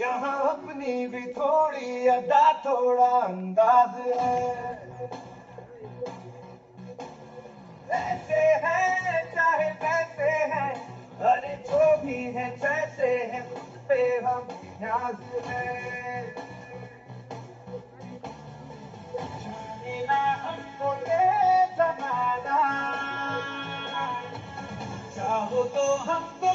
यहाँ अपनी भी थोड़ी अदा, थोड़ा अंदाज है। ऐसे हैं, चाहे कैसे हैं, अरे जो भी हैं जैसे हैं, उस पे हम न्याज है। हमको ये जमाना, चाहो तो हमको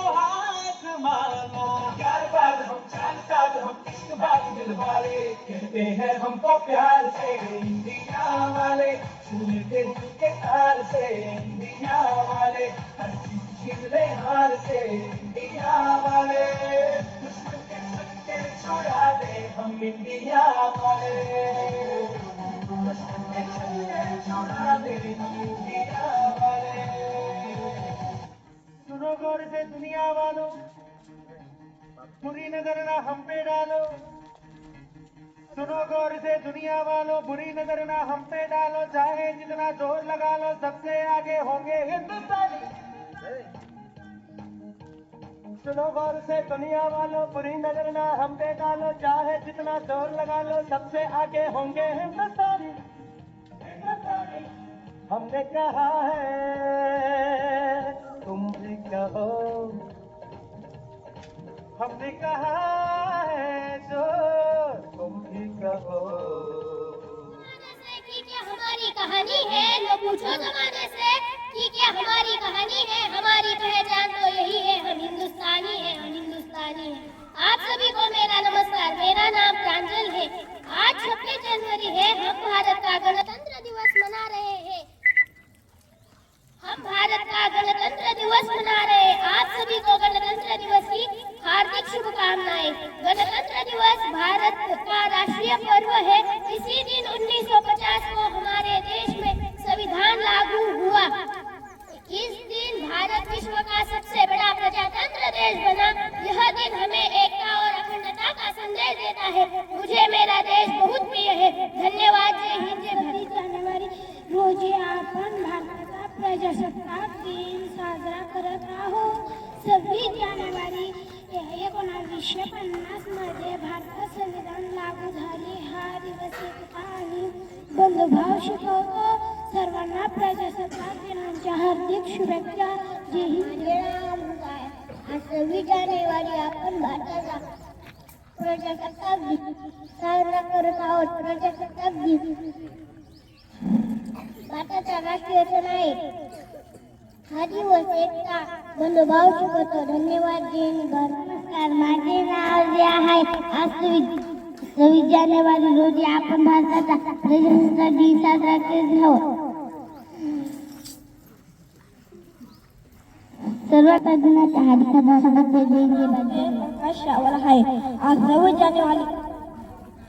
आजमाना यार बात हम चाल साथ हम इश्क बात दिल वाले कहते हैं हमको प्यार से इंडिया वाले सुने दिल के तार से इंडिया वाले हर चीज़ छीन हार से इंडिया वाले दुश्मन के सत्ते छुड़ा दे हम इंडिया वाले दुश्मन के सत्ते छुड़ा दे हम इंडिया वाले सुनो गौर से दुनिया बुरी नज़र ना हम पे डालो सुनो गौर से दुनिया वालों बुरी नज़र ना हम पे डालो चाहे जितना ज़ोर लगा लो सबसे आगे होंगे हिंदुस्तानी। सुनो गौर से दुनिया वालों बुरी नज़र ना हम पे डालो चाहे जितना ज़ोर लगा लो सबसे आगे होंगे हिंदुस्तानी। हमने कहा है तुम भी कहो हमने कहा है, जो तुम भी कहो। कि क्या हमारी कहानी है, लो पूछो जमाने से कि क्या हमारी कहानी है? हमारी पहचान तो यही है, हम हिंदुस्तानी हैं, हम हिंदुस्तानी हैं। आप सभी को मेरा नमस्कार, मेरा नाम प्रांजल है। आज छब्बीस जनवरी है, हम भारत का गणतंत्र दिवस मना रहे हैं। हम भारत का गणतंत्र दिवस मना रहे हैं। देश हमें एकता और अखंडता का संदेश देता है। मुझे मेरा देश बहुत प्रिय है। धन्यवाद जय हिंद जय भारत। जानेवारी रोजी आपण भारताचा प्रजासत्ताक दिन साजरा करत आहोत। सव्वीस जानेवारी एकोणावीसशे पन्नासमध्ये भारतात संविधान लागू झाले. हा दिवस एकता आणि बंधुभाव शिकवतो. सर्वांना प्रजासत्ताक दिनाच्या हार्दिक शुभेच्छा. जय हिंद आज सव्वीस जानेवारी आपण भारताचा प्रजासत्ताक दिन साजरा करत आहोत. प्रजासत्ताक दिन. भारताचा राष्ट्रीय सण आहे. हा दिवस एकता बंधुभाव शिकवतो धन्यवाद जय नमस्कार. माझे नाव जे आहे आज सव्वीस सव्वीस जानेवारी रोजी आपण भारताचा प्रजासत्ताक दिन साजरा करत आहोत. सर्वात दिनाच्या हार्दिक सभासदांचे जय प्रकाश आहे. आज सव्वीस जानेवारी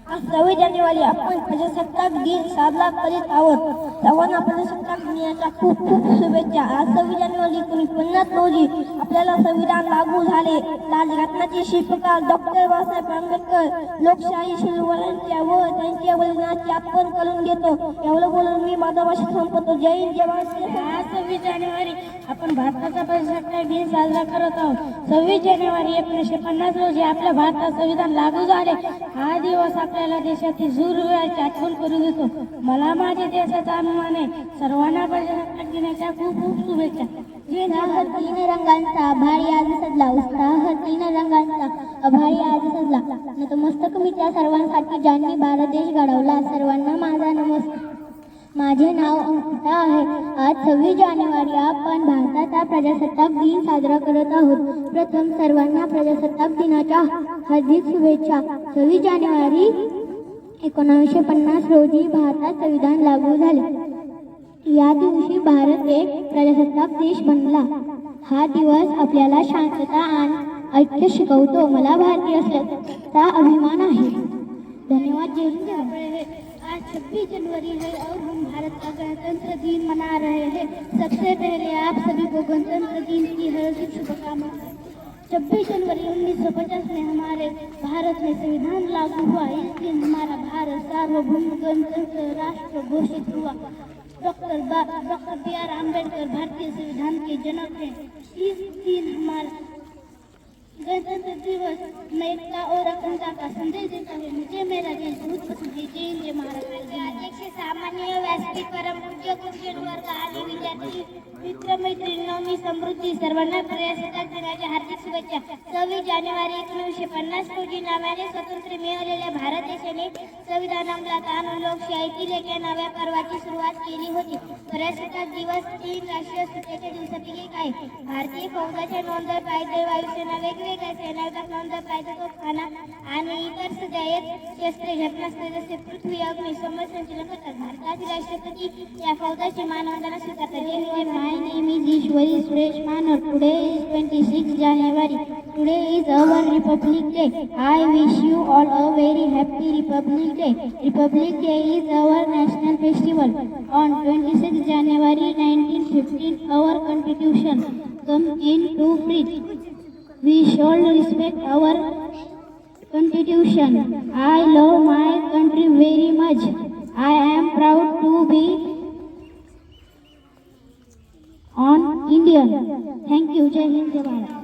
आज सव्वीस जानेवारी आपण प्रजासत्ताक दिन साजरा करीत आहोत. सर्वांना प्रजासत्ताक दिनाच्या खूप खूप शुभेच्छा. आज सव्वीस जानेवारी एकोणीस पन्नास रोजी आपल्याला संविधान लागू झाले. राजघटनाचे शिल्पकार डॉक्टर बाबासाहेब आंबेडकर लोकशाही शिरवळांच्या व त्यांच्या बलिदानाची आपण करून घेतो. एवढं बोलून मी माझा भाषा संपवतो जय हिंद जय महाराष्ट्र. आज सव्वीस जानेवारी आपण भारताचा प्रजासत्ताक दिन साजरा करत आहोत. सव्वीस जानेवारी एकोणीसशे पन्नास रोजी आपल्या भारतात संविधान लागू झाले. हा दिवस आपल्याला देशातील सूर्याची आठवण करून देतो. मला माझ्या देशाचा अभिमान आहे. सर्वांना प्रजासत्ताक दिनाच्या खूप खूप शुभेच्छा. रंगांचा आज सजला. उत्साह रंगांचा आज सजला. नतमस्तक मी त्या सर्वांसाठी ज्यांनी भारत देश घडवला सर्वांना माझा नमस्कार. माझे नाव अंकिता आहे. आज सव्वीस जानेवारी आपण भारताचा प्रजासत्ताक दिन साजरा करत आहोत. प्रथम सर्वांना प्रजासत्ताक दिनाच्या हार्दिक शुभेच्छा. सव्वीस जानेवारी एकोणावीसशे पन्नास रोजी भारतात संविधान लागू झाले. या दिवशी भारत एक प्रजासत्ताक देश बनला. हा दिवस आपल्याला शांतता आणि ऐक्य शिकवतो. मला भारतीय असल्याचा अभिमान आहे. धन्यवाद. जय आज 26 जनवरी है और हम भारत का गणतंत्र दिन मना रहे हैं सबसे पहले आप सभी को गणतंत्र दिन की हार्दिक शुभकामनाएं. छब्बीस जनवरी उन्नीस सौ पचास में हमारे भारत में संविधान लागू हुआ। इस दिन हमारा भारत सार्वभौम गणतंत्र राष्ट्र घोषित हुआ। Doctor doctor B R Ambedkar भारतीय संविधान के जनक हैं। इस दिन हमारा गणतंत्र दिवस में एकता और अखंडता का संदेश देता है मुझे मेरा देश बहुत पसंद है। जय हिंद महाराष्ट्र। सामान्य व्यासपीठ परम पूज्य गुरुजन वर्ग आणि विद्यार्थी मित्र मैत्रिणींनो मी समृद्धी. सर्वांना प्रजासत्ताक दिनाच्या हार्दिक शुभेच्छा. सव्वीस जानेवारी एकोणीसशे पन्नास रोजी नावाने स्वातंत्र्य मिळवलेल्या भारत देशाने संविधान अंमलात आणून लोकशाहीतील एका नव्या पर्वाची सुरुवात केली होती. प्रजासत्ताक दिवस तीन राष्ट्रीय सुट्ट्याच्या दिवसापैकी एक आहे. भारतीय फौजाच्या नोंदर पायदळ वायुसेना वेगवेगळ्या सेनादल नोंदर पायदळ तोफखाना आणि इतर सदैव शस्त्रे क्षेपणास्त्रे जसे पृथ्वी अग्नि समर संचलन करतात भारताचे राष्ट्रपती या फौजाची मानवंदना स्वीकारतात. My name is Ishwari Suresh Manor today is twenty six January today is our republic day I wish you all a very happy republic day republic day is our national festival on twenty six January nineteen fifteen our constitution come in to free We should respect our constitution. I love my country very much. I am proud to be on Indian. Thank you. जय हिंद जय भारत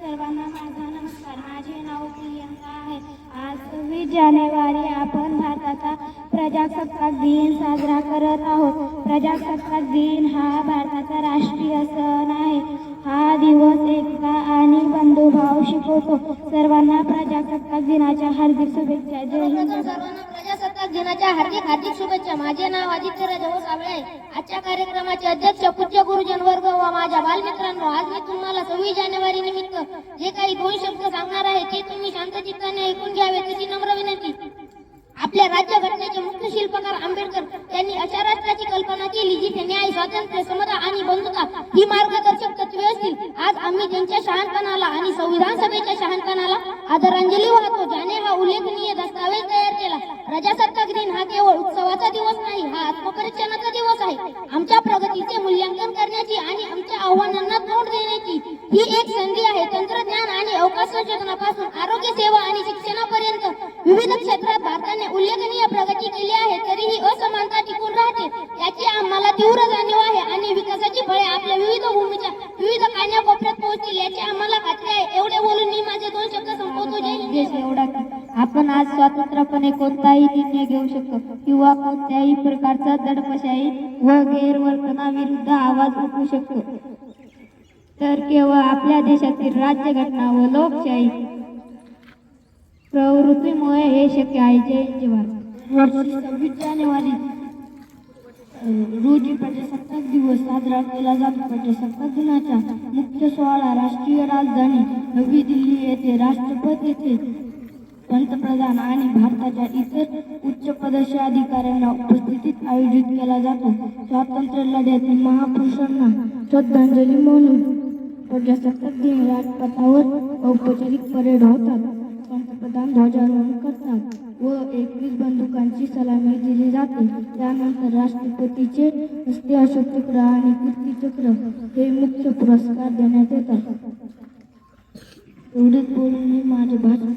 सर्वांना माझा नमस्कार. माझे नाव प्रियंका आहे. आज सव्वीस जानेवारी आपण भारताचा प्रजासत्ताक दिन साजरा करत आहोत. प्रजासत्ताक दिन हा भारताचा राष्ट्रीय सण आहे. हा दिवस एकता आणि बंधुभाव शिकवतो. सर्वांना प्रजासत्ताक दिनाच्या हार्दिक शुभेच्छा. जय हिंद. दिनाच्या हार्दिक हार्दिक शुभेच्छा. माझे नाव आदित्य राजाभाऊ साबळे आजच्या कार्यक्रमाचे अध्यक्ष पूज्य गुरुजन वर्ग व माझ्या बालमित्रांनो आज मी तुम्हाला सव्वीस जानेवारी निमित्त जे काही दोन शब्द सांगणार आहे ते तुम्ही शांत चित्ताने ऐकून घ्यावे त्याची नम्र विनंती. आपल्या राज्यघटनेचे मुख्य शिल्पकार आंबेडकर त्यांनी अशा राष्ट्राची कल्पना केली जिथे न्याय स्वातंत्र्य समता आणि बंधुता ही मार्गदर्शक तत्वे असतील. आज आम्ही त्यांच्या शहाणपणाला आणि संविधान सभेच्या शहाणपणाला आदरांजली वाहतो ज्याने हा उल्लेखनीय दस्तावेज तयार केला. प्रजासत्ताक दिन हा केवळ उत्सवाचा दिवस नाही हा आत्मपरीक्षणाचा दिवस आहे. आमच्या प्रगतीचे मूल्यांकन करण्याची आणि आमच्या आव्हानांना तोंड देण्याची ही एक संधी आहे. तंत्रज्ञान आणि अवकाश संशोधनापासून आरोग्य सेवा आणि शिक्षणापर्यंत आपण आज स्वतंत्रपणे कोणताही निर्णय घेऊ शकतो किंवा कोणत्याही प्रकारचा दडपशाही व गैरवर्तनाविरुद्ध आवाज उठवू शकतो. तर केवळ आपल्या देशातील राज्यघटना व लोकशाही प्रवृत्तीमुळे हे शक्य आहे. जय हिंद, जय भारत वर्षी सव्वीस जानेवारी रोजी प्रजासत्ताक दिवस साजरा केला जातो. प्रजासत्ताक दिनाचा मुख्य सोहळा राष्ट्रीय राजधानी नवी दिल्ली येथे राष्ट्रपती येथे पंतप्रधान आणि भारताच्या इतर उच्च पदस्थ अधिकाऱ्यांना उपस्थितीत आयोजित केला जातो. स्वातंत्र्य लढ्यातील महापुरुषांना श्रद्धांजली म्हणून प्रजासत्ताक दिन राजपथावर औपचारिक परेड होतात. पंतप्रधान ध्वजारोहण करतात व एकवीस बंदुकांची सलामी दिली जाते. त्यानंतर राष्ट्रपतीचे हस्ते अशोक चक्र आणि कीर्ती चक्र हे मुख्य पुरस्कार देण्यात येतात. एवढेच बोलून मी माझे प्रथम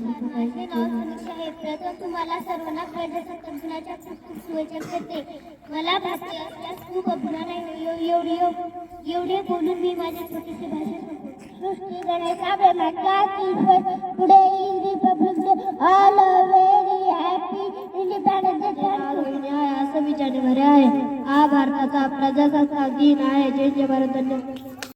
तुम्हाला सर्वांना प्रजासत्ताक खूप खूप शुभेच्छा करते. मला भारतीय असल्यास खूप अभिमान आहे. एव- एवढी एव- एवढे बोलून मी माझे छोटेसे भाषण संपवतो. Srushti Ganesh today is republic day all very happy independence day सव्वीस जानेवारी आहे. हा भारताचा प्रजासत्ताक दिन आहे. जय जय भारत धन्यवाद.